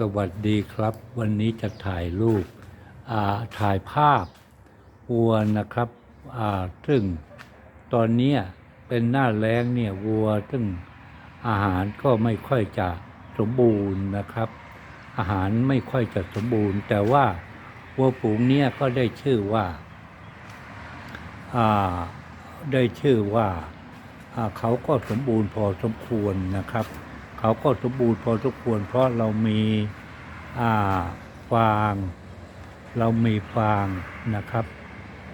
สวัสดีครับ วันนี้จะถ่ายรูปถ่ายภาพวัวนะครับซึ่งตอนนี้เป็นหน้าแล้งเนี่ยวัวซึ่งอาหารก็ไม่ค่อยจะสมบูรณ์นะครับ อาหารไม่ค่อยจะสมบูรณ์ แต่ว่าวัวฝูงเนี้ยก็ได้ชื่อว่าาได้ชื่อว่าอ่าเขาก็สมบูรณ์พอสมควรนะครับ เขาก็สมบูรณ์พอสมควรเพราะเรามีอ่าฟาง เรามีฟางนะครับ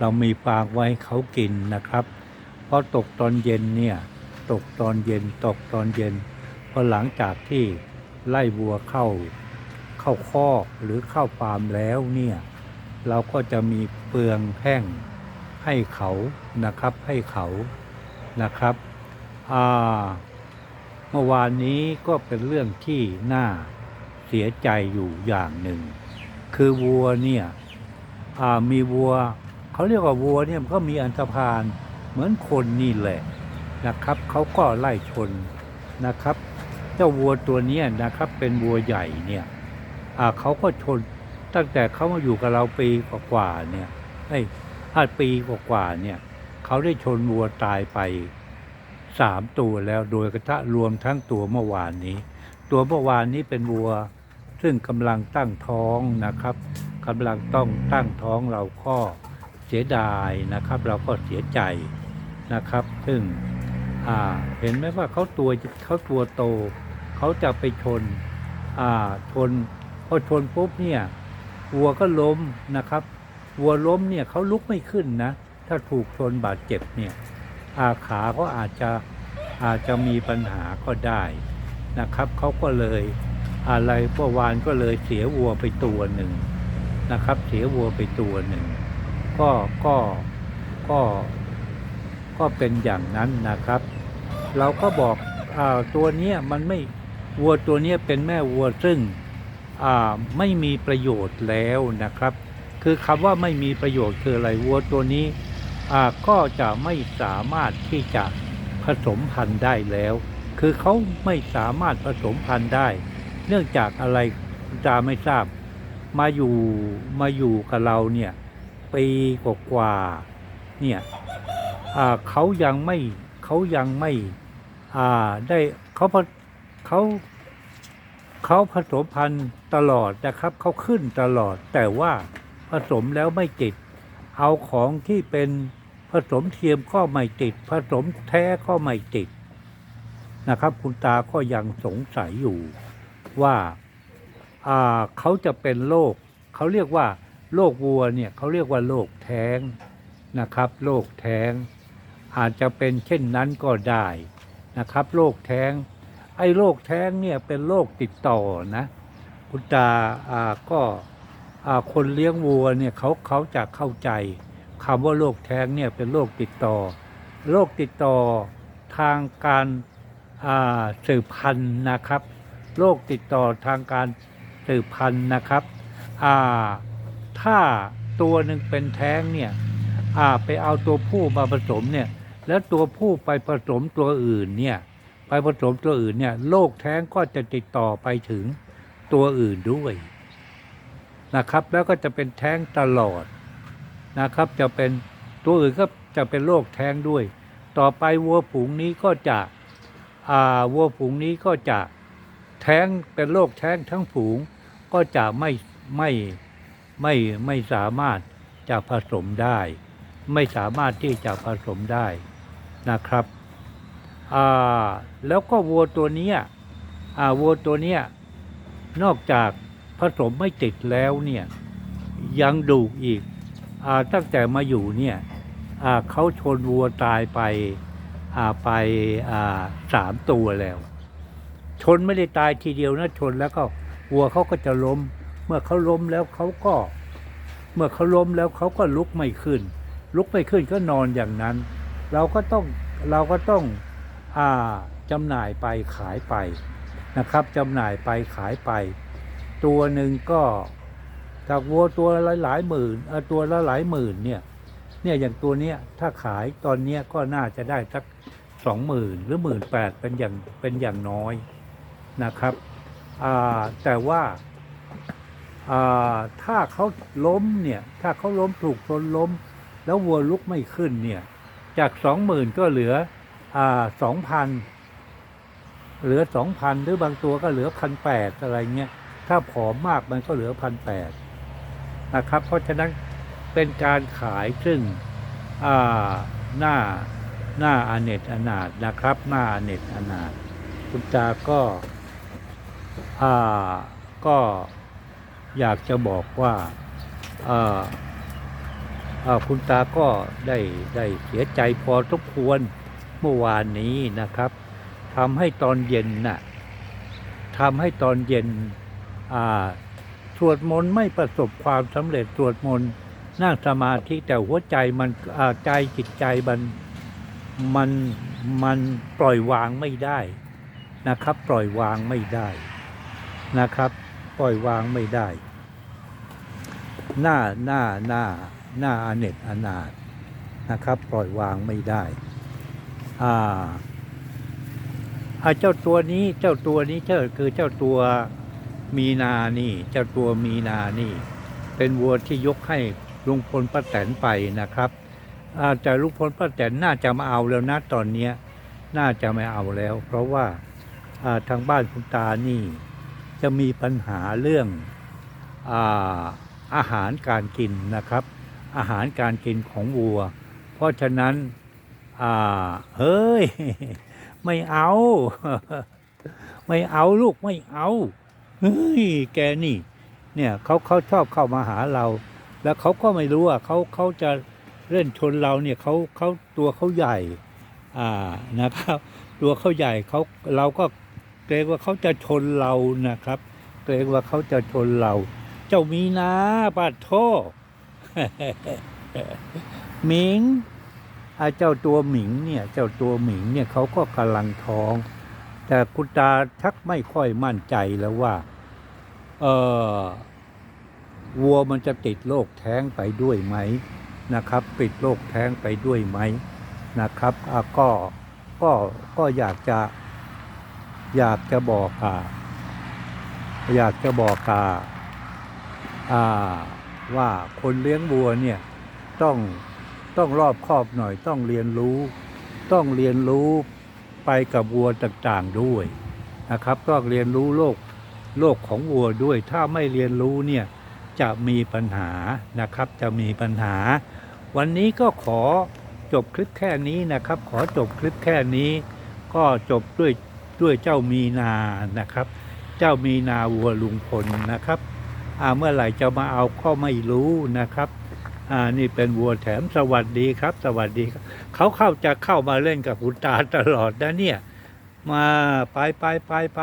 เรามีฟางไว้เขากินนะครับเพราะตกตอนเย็นเนี่ยตกตอนเย็นตกตอนเย็นพอหลังจากที่ไล่วัวเข้าเข้าคอกหรือเข้าฟาร์มแล้วเนี่ยเราก็จะมีเปลืองแห้งให้เขานะครับให้เขานะครับอ่า เมื่อวานนี้ก็เป็นเรื่องที่น่าเสียใจอยู่อย่างหนึ่ง คือวัวเนี่ยมีวัวเขาเรียกว่าวัวเนี่ยมันก็มีอันธพาลเหมือนคนนี่แหละนะครับเขาก็ไล่ชนนะครับ เจ้าวัวตัวนี้นะครับ เป็นวัวใหญ่เนี่ยเขาก็ชนตั้งแต่เขามาอยู่กับเราปีกว่าๆเนี่ยไอ้ห้าปีกว่าๆเนี่ยเขาได้ชนวัวตายไป สามตัวแล้วโดยกระทะรวมทั้งตัวเมื่อวานนี้ ตัวเมื่อวานนี้เป็นวัว ซึ่งกำลังตั้งท้องนะครับกำลังต้องตั้งท้องเราก็เสียดายนะครับ เราก็เสียใจนะครับ ซึ่งเห็นไหมว่าเขาตัวเขาตัวโต เขาจะไปชนชนพอชนปุ๊บเนี่ยวัวก็ล้มนะครับวัวล้มเนี่ยเขาลุกไม่ขึ้นนะ ถ้าถูกชนบาดเจ็บเนี่ย อาขาก็อาจจะอาจจะมีปัญหาก็ได้นะครับเขาก็เลยอะไรเมื่อวานก็เลยเสียวัวไปตัวหนึ่งนะครับ เสียวัวไปตัวหนึ่งก็ก็ก็ก็เป็นอย่างนั้นนะครับ เราก็บอกอาตัวเนี้ยมันไม่วัวตัวเนี้ยเป็นแม่วัวซึ่งอ่าไม่มีประโยชน์แล้วนะครับ คือคำว่าไม่มีประโยชน์คืออะไรวัวตัวนี้ ก็จะไม่สามารถที่จะผสมพันธุ์ได้แล้ว คือเขาไม่สามารถผสมพันธุ์ได้ เนื่องจากอะไรคุณตาไม่ทราบ มาอยู่มาอยู่กับเราเนี่ยปีกว่าๆเนี่ยเขายังไม่เขายังไม่ได้เขาเขาเขาผสมพันธุ์ตลอดนะครับเขาขึ้นตลอดแต่ว่าผสมแล้วไม่ติด เอาของที่เป็นผสมเทียมก็ไม่ติด ผสมแท้ก็ไม่ติดนะครับ คุณตาก็ยังสงสัยอยู่ว่าาเขาจะเป็นโรคเขาเรียกว่าโรควัวเนี่ยเขาเรียกว่าโรคแท้งนะครับโรคแท้ง อาจจะเป็นเช่นนั้นก็ได้นะครับโรคแท้ง ไอ้โรคแท้งเนี่ยเป็นโรคติดต่อนะ คุณตาาก็ คนเลี้ยงวัวเนี่ยเขาเขาจะเข้าใจคำว่าโรคแท้งเนี่ยเป็นโรคติดต่อโรคติดต่อทางการสืบพันธุ์นะครับโรคติดต่อทางการสืบพันธุ์นะครับถ้าตัวหนึ่งเป็นแท้งเนี่ยไปเอาตัวผู้มาผสมเนี่ยแล้วตัวผู้ไปผสมตัวอื่นเนี่ยไปผสมตัวอื่นเนี่ยโรคแท้งก็จะติดต่อไปถึงตัวอื่นด้วย นะครับ แล้วก็จะเป็นแท้งตลอดนะครับ จะเป็นตัวอื่นก็จะเป็นโรคแท้งด้วย ต่อไปวัวฝูงนี้ก็จะอ่าวัวฝูงนี้ก็จะแท้งเป็นโรคแท้งทั้งฝูงก็จะไม่ไม่ไม่ไม่สามารถจะผสมได้ ไม่สามารถที่จะผสมได้นะครับอ่าแล้วก็วัวตัวนี้อ่าวัวตัวนี้นอกจาก สมไม่ติดแล้วเนี่ยยังดุอีกอตั้งแต่มาอยู่เนี่ยเขาชนวัวตายไปไปสามตัวแล้ว ชนไม่ได้ตายทีเดียวนะชนแล้วก็วัวเขาก็จะล้ม เมื่อเขาล้มแล้วเขาก็ เมื่อเขาล้มแล้วเขาก็ลุกไม่ขึ้น ลุกไม่ขึ้นก็นอนอย่างนั้น เราก็ต้องเราก็ต้องอาจำหน่ายไปขายไปนะครับจำหน่ายไปขายไป ตัวหนึ่งก็จากวัวตัวละหลายหมื่นเออตัวละหลายหมื่นเนี่ย เนี่ยอย่างตัวเนี้ยถ้าขายตอนเนี้ยก็น่าจะได้สักสองหมื่นหรือหมื่นแปดเป็นอย่างเป็นอย่างน้อยนะครับอ่าแต่ว่าอ่าถ้าเขาล้มเนี่ย ถ้าเขาล้มถูกชนล้ม แล้ววัวลุกไม่ขึ้นเนี่ย จากสองหมื่นก็เหลืออ่าสองพันเหลือสองพันหรือบางตัวก็เหลือพันแปดอะไรเงี้ย ถ้าผอมมากมันก็เหลือพันแปดนะครับ เพราะฉะนั้นเป็นการขายซึ่งหน้าหน้าอเนจอนาถนะครับ หน้าอเนจอนาถคุณตาก็าก็อยากจะบอกว่าาาคุณตาก็ได้ได้เสียใจพอทุกควรเมื่อวานนี้นะครับทำให้ตอนเย็นน่ะทำให้ตอนเย็น สวดมนต์ไม่ประสบความสำเร็จสวดมนต์นั่งสมาธิแต่หัวใจมันใจจิตใจมันมันมันปล่อยวางไม่ได้นะครับ ปล่อยวางไม่ได้นะครับ ปล่อยวางไม่ได้ หน้าหน้าหน้าหน้าอเนจอนาถนะครับ ปล่อยวางไม่ได้อ่าเจ้าตัวนี้เจ้าตัวนี้เจ้าคือเจ้าตัว มีนานี่เจ้าตัวมีนานี่ เป็นวัวที่ยกให้ลุงพลป้าแตนไปนะครับอาแต่ลุงพลป้าแตนน่าจะมาเอาแล้วนะตอนเนี้ยน่าจะไม่เอาแล้ว เพราะว่าอ่าทางบ้านคุณตานี่ จะมีปัญหาเรื่องอาอาหารการกินนะครับ อาหารการกินของวัว เพราะฉะนั้นอ่าเฮ้ย ไม่เอา ไม่เอาลูกไม่เอา เฮ้ยแกนี่ เนี่ยเขาเขาชอบเข้ามาหาเรา แล้วเขาก็ไม่รู้ว่าเขาเขาจะเล่นชนเราเนี่ยเขาเขาตัวเขาใหญ่อ่านะครับ ตัวเขาใหญ่เขาเราก็เกรงว่าเขาจะชนเรานะครับ เกรงว่าเขาจะชนเรา เจ้ามีนาปาโทหมิงอาเจ้าตัวหมิงเนี่ยเจ้าตัวหมิงเนี่ยเขาก็กำลังท้อง แต่คุณตาชักไม่ค่อยมั่นใจแล้วว่า เออวัวมันจะติดโรคแท้งไปด้วยไหมนะครับ ติดโรคแท้งไปด้วยไหมนะครับอะก็ก็ก็อยากจะอยากจะบอกอ่าอยากจะบอกอ่าอ่าว่าคนเลี้ยงวัวเนี่ยต้องต้องรอบคอบหน่อยต้องเรียนรู้ ต้องเรียนรู้ไปกับวัวต่างๆด้วยนะครับ ต้องเรียนรู้โลก โลกของวัวด้วย ถ้าไม่เรียนรู้เนี่ยจะมีปัญหานะครับ จะมีปัญหา วันนี้ก็ขอจบคลิปแค่นี้นะครับ ขอจบคลิปแค่นี้ ก็จบด้วยด้วยเจ้ามีนานะครับ เจ้ามีนาวัวลุงพลนะครับอ่าเมื่อไหร่จะมาเอาก็ไม่รู้นะครับอ่านี่เป็นวัวแถมสวัสดีครับ สวัสดีครับเขาเข้าจะเข้ามาเล่นกับคุณตาตลอดนะเนี่ย มาไปไปไปไป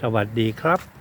สวัสดีครับ